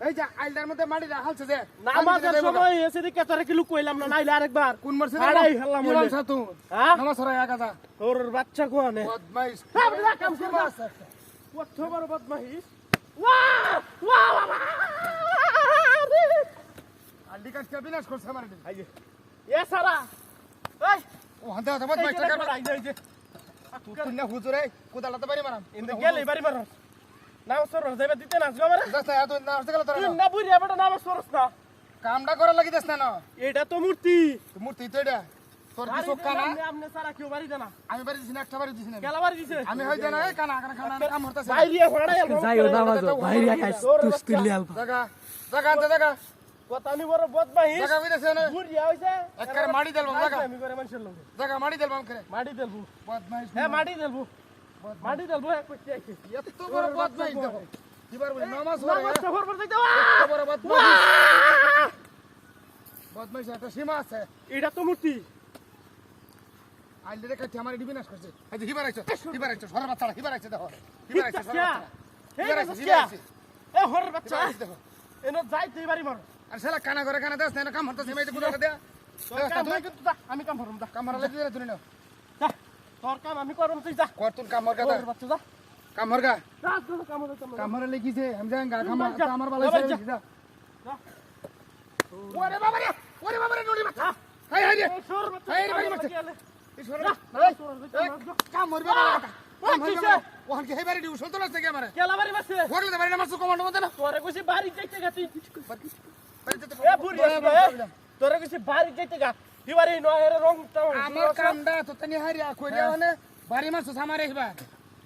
এই যে আইলটার মধ্যে মাটি রাখালছে যে নামাজের সময় এসে দিকে তোরে কি লুক কইলাম না নাইলে আরেকবার। কোন মারছে হাড়াই হেললাম হইলে। সাতু হ্যাঁ? নামাজ সরাই আগাদা তোর বাচ্চা কোয়ানে? বদমাইশ। হ্যাঁ, কাম কর কত বড় বদমাইশ। ওয়াও ওয়াও বাবা আল্লি কাজ কে বিনাশ করছে আমার এই যে। এ সারা। এই। ও হাতে হাতে বদমাইশ এই যে টাকা বেটা, এই যে, তুই না হুজুরে কুদালটা বাড়ি মারাম। ইন্দে গেলে বাড়ি মার নাম সরস দেবে দিতে না জমা রে দাস না তুই না আসতে গেল তোর না। বুঝিয়া বেটা নাম সরস না। কামটা করা লাগি দাস না এটা তো মূর্তি। মূর্তি তো এটা। তোর কি কানা? আমনে সারা কেউ বাড়ি দেনা আমি বাড়ি দিছি না একটা বাড়ি দিছি না গেলা বাড়ি দিছে? আমি হই জানা এই কানা কানা কানা কাম হরতাছে বাইরিয়া ফড়াই যাইও নামাজও বাইরে খাইস তুস্তি লিয়াল জায়গা জায়গা আনতে জায়গা কথা নি বড় বদমাইশ। জায়গা হইতাছে না। বুড়িয়া হইছে। একবারে মাটি দেলবো জায়গা আমি করে মানুষের মাটি দেলবো করে মাটি দেলবো। বদমাইশ হ্যাঁ মাটি দেলবো। মাটি দেলবো এক করতে আইছে। এত বড় বদমাইশ দেখো। কিবার বলে নামাজ পড়ে নামাজ তো ফরবার যাইতে এত বড় বদমাইশ। বদমাইশ একটা সীমা আছে। এটা তো মূর্তি। আইলে রেখে আমার এটি বিনাশ করছে। এই যে হিবার আইছো হিবার আইছো সর বাচ্চারা হিবার আইছো দেখো। হিবার আইছো সর বাচ্চারা। হিবার আইছো বাচ্চা হিবার আইছো। এ হর বাচ্চা। হিবার আইছো দেখো। এনো যাইতে বাড়ি মার। আর শালা কানা করে কানা দেস না কামগুলো হয় যা, আমি কাম করুম যা। কাম হরা লাগি না তোর কাম আমি করুম তুই যা। কর তুই কাম হর হর বাচ্চা যা। কাম হর গা তোর কাম হলো তোর কাম হরা লেগিছে আমি যাই গা কাম আমার ভালো যা, যা। ওরে বাবা রে ওরে বাবা রে নড়ি বাচ্চা। হাই হাই রে। সর বাচ্চা এই রে বাড়ি। এই সর। কাম বাবা ওখান শুনতো না থেকে আমারে। না কমান্ড মতে না। তোরে কইছি যাইতে গা তুই। তোরে কইছি যাইতে গা। দিবারি নহের রং আমার কামটা তো তনি হারিয়া কইরা মানে বাড়ি মারছো সামারে হিবা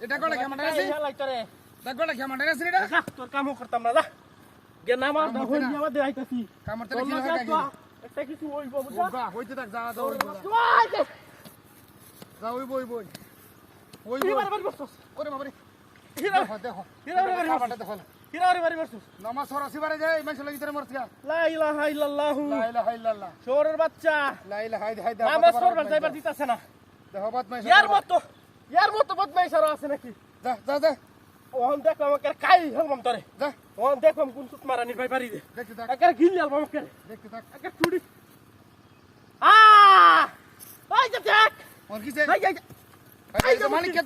এটা কোলা কেমন আছে হেলাই তোরে তা কোলা কেমন আছে এটা? যা, তোর কামও করতাম না গে নামা না। যাওয়া দে আইতাছি কামর তো তোর কি লগে একটা কিছু হইব বুঝা? গা হইতে থাক যা ওই যা। বই বারে বারে ওরে বাবা রে দেখো দেখো। দেখো হিরা বারে বারে বসছস নামাজ সরাসি বারে যায় মানুষ লাগি তোর মরছিয়া লা ইলাহা ইল্লাল্লাহু। লা ইলাহা ইল্লাল্লাহ। শোরের বাচ্চা। লা ইলাহা হাইদ নামাজ পড়বার যাইবার দিতাছে না। দেখো বদমাইশ ইয়ার মতো ইয়ার মতো বদমাইশ আর আছে নাকি? যা যা যা। ওহন দেখো আমাকে কাই হলবাম তোরে। যা। ওহন দেখো কোন সুত মারানি ভাই পারি দে দেখতে থাক। একের গিল আলবাম আমাকে। দেখতে থাক। একের ছুড়ি আ! আই দেখ। ওর কিছে এই এই এই যে মালিক কে